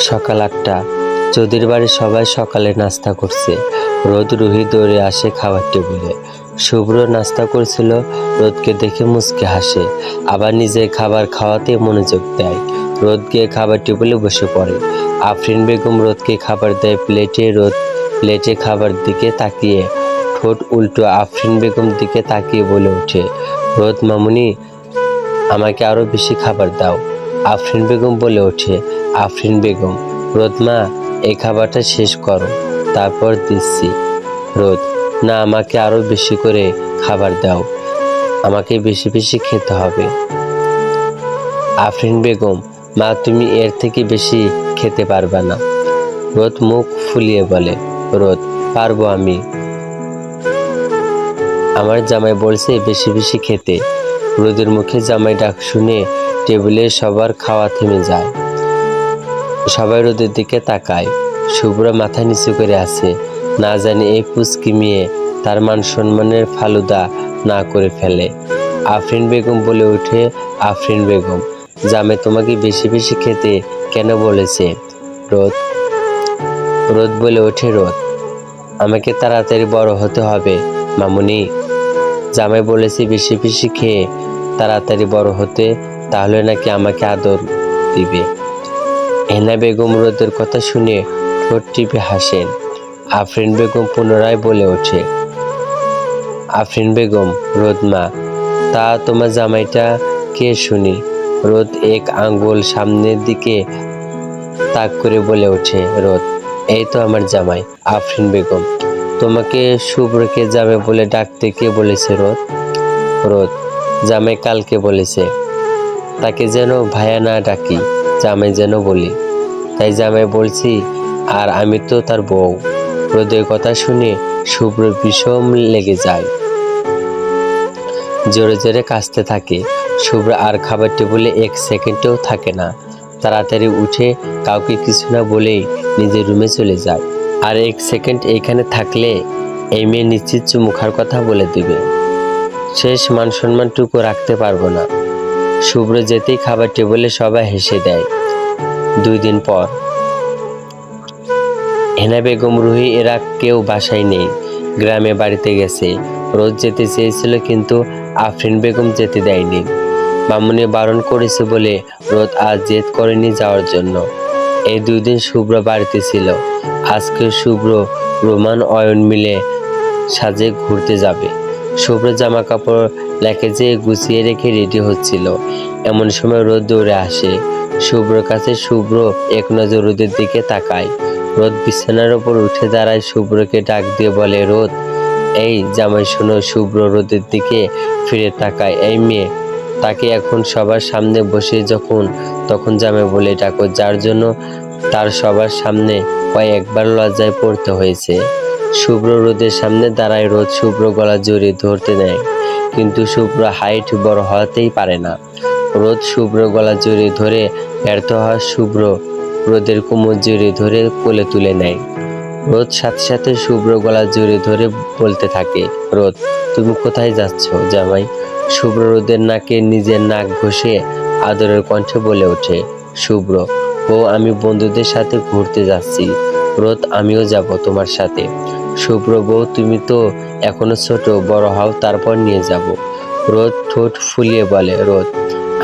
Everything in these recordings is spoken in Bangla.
সকাল আটটা। চৌধুরীর বাড়ির সবাই সকালে নাস্তা করছে। রোদ রুহি দৌড়ে আসে খাবার টেবিলে। শুভ্র নাস্তা করছিল, রোদকে দেখে মুচকে হাসে। আবার নিজে খাবার খাওয়াতে মনোযোগ দেয়। রোদ গিয়ে খাবার টেবিলে বসে পড়ে। আফরিন বেগম রোদকে খাবার দেয় প্লেটে, রোদ প্লেটে খাবার দিকে তাকিয়ে। ঠোঁট উল্টো আফরিন বেগম দিকে তাকিয়ে বলে ওঠে, রোদ মামুনি, আমাকে আরও বেশি খাবার দাও। আফরিন বেগম বলে ওঠে আফরিন বেগম, রোদ মা, এই খাবারটা শেষ করো, তারপর দিচ্ছি। রোদ, না, আমাকে আরও বেশি করে খাবার দাও, আমাকে বেশি বেশি খেতে হবে। আফরিন বেগম, মা, তুমি এর থেকে বেশি খেতে পারবে না। রোদ মুখ ফুলিয়ে বলে, রোদ, পারব আমি। আমার জামাই বলছে, বেশি বেশি খেতে। রোদের মুখে জামাই ডাক শুনে টেবিলে সবার খাওয়া থেমে যায়। সবাই রোদের দিকে তাকায়। শুভ্র মাথা নিচু করে আছে। না জানি এই পুচকি মেয়ে তার মান সম্মানের ফালুদা না করে ফেলে। আফরিন বেগম বলে ওঠে, আফরিন বেগম, জামে তোমাকে বেশি বেশি খেতে কেন বলেছে? রোদ রোদ বলে ওঠে, রোদ, আমাকে তাড়াতাড়ি বড় হতে হবে, মামুনি। জামাই বলেছে বেশি বেশি খেয়ে তাড়াতাড়ি বড় হতে, তাহলে নাকি আমাকে আদর দিবে। হেনা বেগম রোদের কথা শুনে ঠোঁট টিপে হাসেন। আফরিন বেগম পুনরায় বলে ওঠে, আফরিন বেগম, রোদ মা, তা তোমার জামাইটা কে শুনি? রোদ এক আঙ্গুল সামনের দিকে তাক করে বলে ওঠে, রোদ, এই তো আমার জামাই, আফরিন বেগম। তোমাকে শুভ্রকে যাবে বলে ডাকতে কে বলেছে, রোদ? রোদ, জামাই কালকে বলেছে, তাকে যেন ভায়া না ডাকি। জামাই যেন বলি। তাই জামাই বলছি, আর আমি তো তার বউ। রোদের কথা শুনে শুভ্র বিষম লেগে যায়। জোরে জোরে কাশতে থাকে। শুভ্র আর খাবার টেবিলে এক সেকেন্ডেও থাকে না। তাড়াতাড়ি উঠে কাউকে কিছু না বলেই নিজের রুমে চলে যায়। আর এক সেকেন্ড এইখানে থাকলে এই মেয়ে নিশ্চিত চুমুখার কথা বলে দিবে। শেষ মান সম্মানটুকু রাখতে পারব না। শুভ্র যেতেই খাবার টেবিলে সবাই হেসে দেয়। দুই দিন পর। হেনা বেগম রুহি এরা কেউ বাসায় নেই, গ্রামে বাড়িতে গেছে। রোজ যেতে চেয়েছিল কিন্তু আফরিন বেগম যেতে দেয়নি। মামুনি বারণ করেছে বলে রোদ আজ জেদ করেনি যাওয়ার জন্য। এই দুই দিন শুভ্র বাড়িতে ছিল। আজকে শুভ্র, রোমান, অয়ন মিলে সাজে ঘুরতে যাবে। শুভ্র জামা কাপড় লেখেজে গুছিয়ে রেখে রেডি হচ্ছিল। এমন সময় রোদ দৌড়ে আসে। শুভ্রর কাছে শুভ্র এক নজর রোদের দিকে তাকায়। রোদ বিছানার ওপর উঠে দাঁড়ায় শুভ্রকে ডাক দিয়ে বলে, রোদ, এই জামাই শোনো, শুভ্র রোদের দিকে ফিরে তাকায়। এই মেয়ে, তাকে এখন সবার সামনে বসে যখন, তখন জামাই বলে, ডাকো, যার জন্য তার সবার সামনে কয়েকবার লজ্জায় পড়তে হয়েছে। শুভ্র রোদের সামনে দাঁড়ায়, রোদ শুভ্র গলা জড়িয়ে ধরতে নেয়। কিন্তু শুভ্র হাইট বড় হতেই পারে না। রোদ শুভ্র গলা জড়িয়ে ধরে ব্যর্থ হওয়া শুভ্র রোদের কোমর জড়িয়ে ধরে কোলে তুলে নেয়। রোদ সাথে সাথে শুভ্র গলা জড়িয়ে ধরে বলতে থাকে, রোদ, তুমি কোথায় যাচ্ছ জামাই? শুভ্র রোদের নাকে নিজের নাক ঘষে আদরের কণ্ঠে বলে ওঠে, শুভ্র, ও আমি বন্ধুদের সাথে ঘুরতে যাচ্ছি। রোদ, আমিও যাব তোমার সাথে। শুভ্র বউ, তুমি তো এখনও ছোট, বড় হও, তারপর নিয়ে যাব। রোদ ঠোঁট ফুলিয়ে বলে, রোদ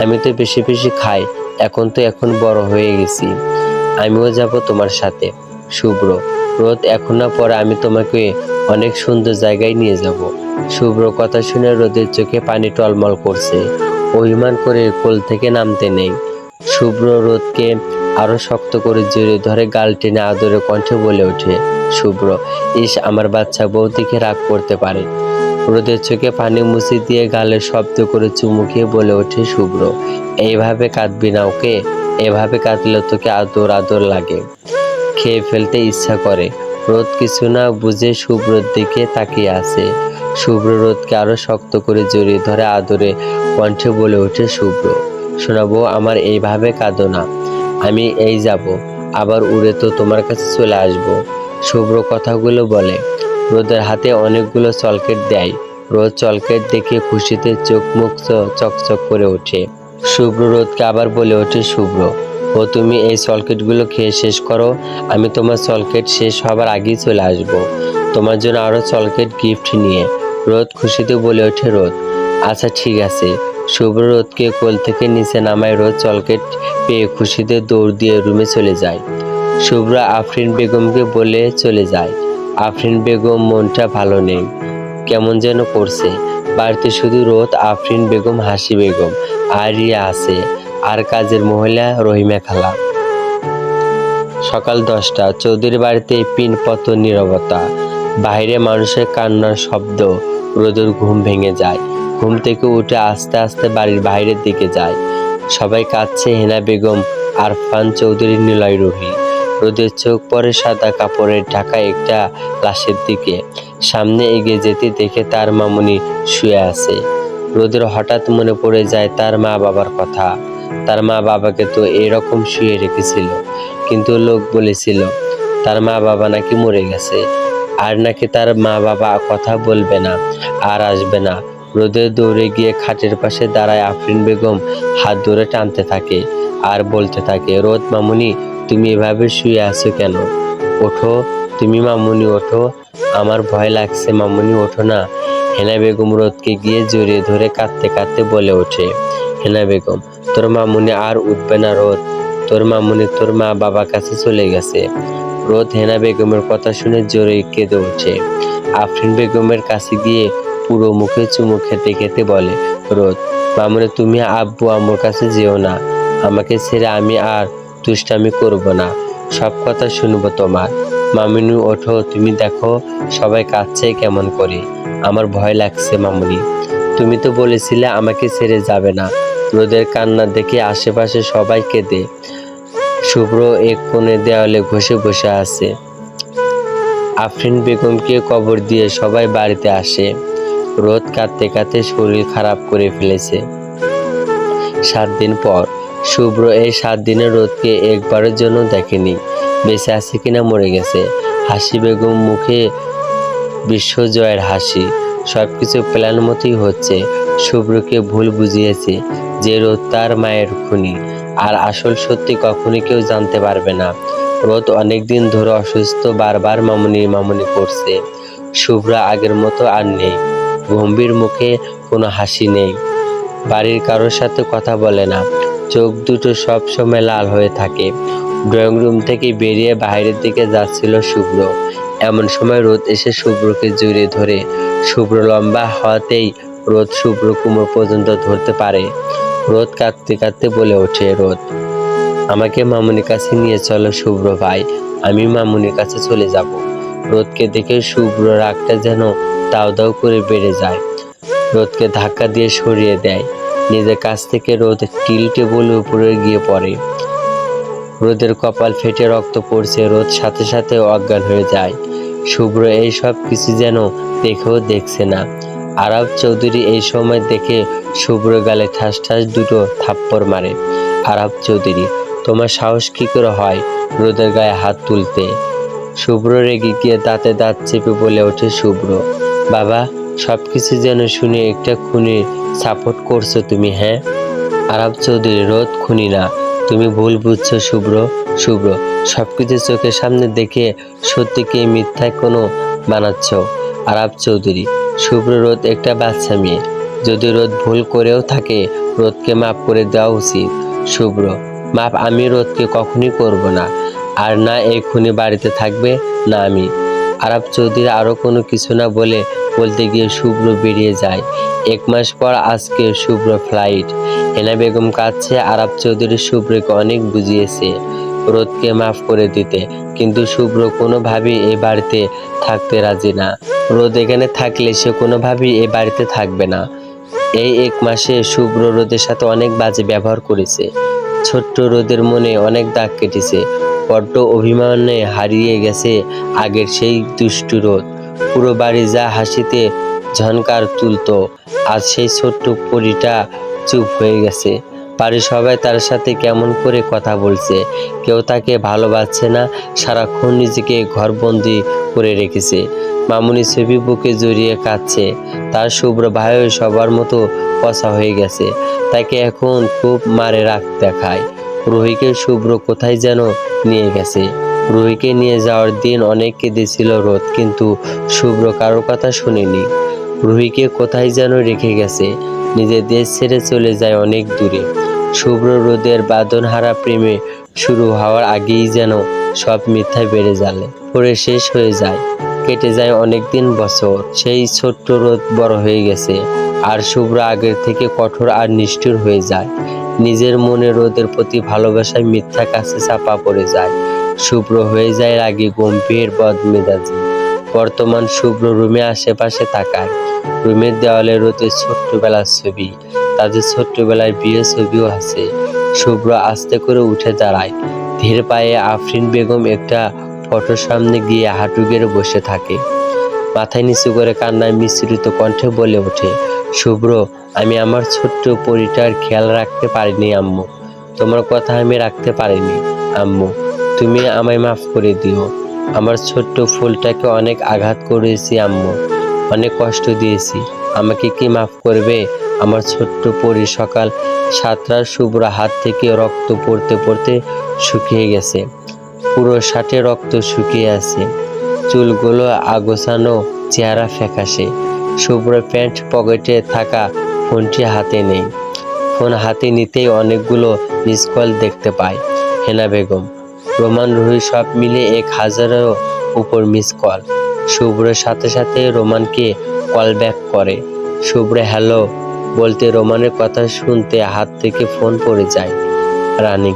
আমি তো বেশি বেশি খাই, এখন তো এখন বড় হয়ে গেছি। আমিও যাব তোমার সাথে, শুভ্র। রোদ এখন না পরে আমি তোমাকে অনেক সুন্দর জায়গায় নিয়ে যাব। শুভ্র কথা শুনে রোদের চোখে পানি টলমল করছে। অভিমান করে কোল থেকে নামতে নেই। শুভ্র রোদকে আরও শক্ত করে জড়িয়ে ধরে গাল টেনে আদরে কণ্ঠে বলে ওঠে, শুভ্র, ইস, আমার বাচ্চা বৌদিকে রাগ করতে পারে। রোদের চোখে পানি মুছে দিয়ে গালে শব্দ করে চুমু খেয়ে বলে ওঠে শুভ্র, এইভাবে কাঁদবি না ওকে, এভাবে কাঁদলে তোকে আদর আদর লাগে। খেয়ে ফেলতে ইচ্ছা করে। রোদ কিছু না বুঝে শুভ্রর দিকে তাকিয়ে আছে। শুভ্র রোদকে আরও শক্ত করে জড়িয়ে ধরে আদরে কণ্ঠে বলে ওঠে, শুভ্র, শোনাবো, আমার এইভাবে কাঁদো না। আমি এই যাব, আবার উড়ে তো তোমার কাছে চলে আসব। শুভ্র কথাগুলো বলে। রোদের হাতে অনেকগুলো চলকেট দেয়। রোদ চলকেট দেখে খুশিতে চোখ মুখ চকচক করে ওঠে। শুভ্র রোদকে আবার বলে ওঠে শুভ্র, ও, তুমি এই সলকেটগুলো খেয়ে শেষ করো। আমি তোমার সলকেট শেষ হবার আগেই চলে আসব। তোমার জন্য আরও সলকেট গিফট নিয়ে। রোদ খুশিতে বলে ওঠে, রোদ আচ্ছা ঠিক আছে। শুভ্র রোদকে কোল থেকে নিচে নামায় রোদ চলকেট পেয়ে খুশিতে দৌড় দিয়ে রুমে চলে যায়। শুভ্র আফরিন বেগমকে বলে চলে যায়। আফরিন বেগম মনটা ভালো নেই। কেমন যেন করছে। বাড়িতে শুধু রোদ, আফরিন বেগম, হাসি বেগম। আর আছে। আর কাজের মহিলা রহিমা খালা। সকাল দশটা চৌধুরী বাড়িতে পিনপত নীরবতা। বাইরে মানুষের কান্নার শব্দ, রোদের ঘুম ভেঙে যায়। ঘুম থেকে উঠে আস্তে আস্তে বাড়ির বাইরের দিকে যায়। সবাই কাঁদছে, হেনা বেগম, আরফান চৌধুরী, নিলয় রুহি। রোদের চোখ পরে সাদা কাপড়ের ঢাকা একটা লাশের দিকে। সামনে এগিয়ে যেতে দেখে তার মামুনি শুয়ে আছে। রোদের হঠাৎ মনে পড়ে যায় তার মা বাবার কথা। তার মা বাবাকে তো এরকম শুয়ে রেখেছিল, কিন্তু লোক বলেছিল, তার মা বাবা নাকি মরে গেছে। আর নাকি তার মা বাবা কথা বলবে না, আর আসবে না। রোদে দৌড়ে গিয়ে খাটের পাশে দাঁড়ায় আফরিন বেগম হাত ধরে টানতে থাকে। আর বলতে থাকে, রোদ মামুনি, তুমি এভাবে শুয়ে আছো কেন? ওঠো, তুমি মামুনি, ওঠো। আমার ভয় লাগছে, মামুনি, ওঠো না। হেনা বেগম রোদকে গিয়ে জড়িয়ে ধরে কাঁদতে কাঁদতে বলে ওঠে, হেনা বেগম, তোর মামুনি আর উঠবে না রোদ। তোর মামুনি তোর মা বাবার কাছে চলে গেছে। রোদ হেনা বেগমের কথা শুনে জোরে কেঁদে ওঠে। আফরিন বেগমের কাছে গিয়ে পুরো মুখে চুমু খেতে খেতে বলে, রোদ, মামুনি, তুমি আব্বু, আম্মুর কাছে যেও না। আমাকে ছেড়ে আমি আর দুষ্টামি করব না। সব কথা শুনব তোমার। মামিনু, ওঠো, তুমি দেখো সবাই কাঁদছে কেমন করে। আমার ভয় লাগছে, মামুনি। তুমি তো বলেছিলে আমাকে ছেড়ে যাবে না। রোদের কান্না দেখে আশেপাশে সবাই কেঁদে। শুভ্র এক কোণে দেওয়ালে ঘষে বসে আছে। আফরিন বেগমকে কবর দিয়ে সবাই বাড়িতে আসে। রোদ কাঁদতে কাঁদতে শরীর খারাপ করে ফেলেছে। সাত দিন পর শুভ্র এই সাত দিনের রোদকে একবারের জন্য দেখেনি। বেঁচে আছে কিনা মরে গেছে। হাসি বেগম মুখে বিশ্বজয়ের হাসি। সব কিছু প্ল্যান মতোই হচ্ছে। শুভ্রকে ভুল বুঝিয়েছে যে রোদ তার মায়ের খুনি। আর আসল সত্যি কখনই কেউ জানতে পারবে না। রোদ অনেকদিন ধরে অসুস্থ, বারবার মামুনি মামুনি করছে। শুভ্রা আগের মতো আর নেই। গম্ভীর মুখে কোনো হাসি নেই। বাড়ির কারোর সাথে কথা বলে না। চোখ দুটো সব সময় লাল হয়ে থাকে। ড্রয়িং রুম থেকে বেরিয়ে বাইরের দিকে যাচ্ছিল শুভ্র। এমন সময় রোদ এসে শুভ্রকে জড়িয়ে ধরে। শুভ্র লম্বা হওয়াতেই রোদ শুভ্র কুমোর পর্যন্ত ধরতে পারে। রোদ কাঁদতে কাঁদতে বলে ওঠে, রোদ, আমাকে মামুনির কাছে নিয়ে চলো শুভ্র ভাই, আমি মামুনির কাছে চলে যাব। রোদকে দেখে শুভ্র রাগটা যেন দাও দাউ করে বেড়ে যায়। রোদকে ধাক্কা দিয়ে সরিয়ে দেয়। নিজের কাছ থেকে রোদ টিল টেবলের উপরে গিয়ে পড়ে। রোদের কপাল ফেটে রক্ত পড়ছে, রোদ সাথে সাথে অজ্ঞান হয়ে যায়। শুভ্র এই সব কিছু যেন দেখেও দেখছে না। আরব চৌধুরী এই সময় দেখে শুভ্র গালে ঠাস ঠাস দুটো থাপ্পড় মারে। আরব চৌধুরী, তোমার সাহস কি করে হয় রোদের গায়ে হাত তুলতে? শুভ্র রেগে গিয়ে দাঁতে দাঁত চেপে বলে ওঠে শুভ্র, বাবা সব কিছু যেন শুনে একটা খুনি সাপোর্ট করছ তুমি হ্যাঁ? আরব চৌধুরী রোদ খুনি না তুমি ভুল বুঝছ, শুভ্র শুভ্র। সব কিছু চোখের সামনে দেখে সত্যিকে মিথ্যায় কোনো বানাচ্ছ? আরব চৌধুরী, শুভ্র রোদ একটা বাচ্চা মেয়ে। যদি রোদ ভুল করেও থাকে, রোদকে মাফ করে দেওয়া উচিত। শুভ্র মাপ আমি রোদকে কখনই করব না। আর না এই খুনি বাড়িতে থাকবে, না আমি। আরব চৌধুরী আরও কোনো কিছু না বলে বলতে গিয়ে শুভ্র বেরিয়ে যায়। এক মাস পর আজকে শুভ্র ফ্লাইট হেনা বেগম কাঁদছে আরব চৌধুরী শুভ্রকে অনেক বুঝিয়েছে রোদকে মাফ করে দিতে, কিন্তু শুভ্র কোনোভাবেই এ বাড়িতে থাকতে রাজি না। রোদ এখানে থাকলে সে কোনোভাবেই এ বাড়িতে থাকবে না। এই এক মাসে শুভ্র রোদের সাথে অনেক বাজে ব্যবহার করেছে। ছোট্ট রোদের মনে অনেক দাগ কেটেছে। বড্ড অভিমানে হারিয়ে গেছে আগের সেই দুষ্টু রোদ। পুরো বাড়ি যা হাসিতে ঝনকার তুলতো, আজ সেই ছোট্ট পরিটা চুপ হয়ে গেছে। বাড়ির সবাই তার সাথে কেমন করে কথা বলছে, কেউ তাকে ভালোবাসছে না, সারাক্ষণ নিজেকে ঘরবন্দি করে রেখেছে। মামুনি ছবি বুকে জড়িয়ে কাঁদছে, তার শুভ্র ভাইও সবার মতো পচা হয়ে গেছে, তাকে এখন খুব মারে রাগ দেখায়। রুহিকে শুভ্র কোথায় যেন নিয়ে গেছে। রুহিকে নিয়ে যাওয়ার দিন অনেক কেঁদেছিল রোদ, কিন্তু শুভ্র কারোর কথা শুনেনি। রুহিকে কোথায় যেন রেখে গেছে, নিজের দেশ ছেড়ে চলে যায় অনেক দূরে। শুভ্র রোদের বাঁধনহারা প্রেমে শুরু হওয়ার আগেই যেন সব মিথ্যায় বেড়ে জালে পরে শেষ হয়ে যায়, কেটে যায় অনেক দিন বছর। সেই ছোট্ট রোদ বড় হয়ে গেছে। আর শুভ্র আগের থেকে কঠোর আর নিষ্ঠুর হয়ে যায়। নিজের মনে রোদের প্রতি ভালোবাসায় মিথ্যা কাছে চাপা পড়ে যায়। শুভ্র হয়ে যায় রাগে গম্ভীর বদমেজাজি। বর্তমান শুভ্র রুমে আশেপাশে তাকায়। রুমের দেওয়ালে রোদের ছোট্টবেলার ছবি তাদের ছোট্টবেলার বিয়ে ছবিও আছে। শুভ্র আস্তে করে উঠে দাঁড়ায়। ধীর পায়ে আফরিন বেগম একটা ফটোর সামনে গিয়ে হাঁটু গেড়ে বসে থাকে। মাথায় নিচু করে কান্নায় মিশ্রিত কণ্ঠে বলে ওঠে, শুভ্র, আমি আমার ছোট্ট পরিটার খেয়াল রাখতে পারিনি, আম্মু। তোমার কথা আমি রাখতে পারিনি, আম্মু। তুমি আমায় মাফ করে দিও। আমার ছোট্ট ফুলটাকে অনেক আঘাত করেছি, আম্মু। অনেক কষ্ট দিয়েছি। আমাকে কি মাফ করবে? আমার ছোট্ট পরি সকাল সাতটার শুভ্র হাত থেকে রক্ত পড়তে পড়তে শুকিয়ে গেছে। পুরো শার্টে রক্ত শুকিয়ে আছে। চুলগুলো আগোছানো চেহারা ফ্যাকাশে। শুভ্র প্যান্ট পকেটে থাকা ফোনটি হাতে নেই। ফোন হাতে নিতেই অনেকগুলো মিস কল দেখতে পায় হেনা বেগম। রোমান, রুহি সব মিলে এক হাজারেরও উপর মিস কল। শুভ্রের সাথে সাথে রোমানকে কল ব্যাক করে। শুভ্র, হ্যালো, বলতে রোমানের কথা শুনতে হাত থেকে ফোন পড়ে যায় রানিং।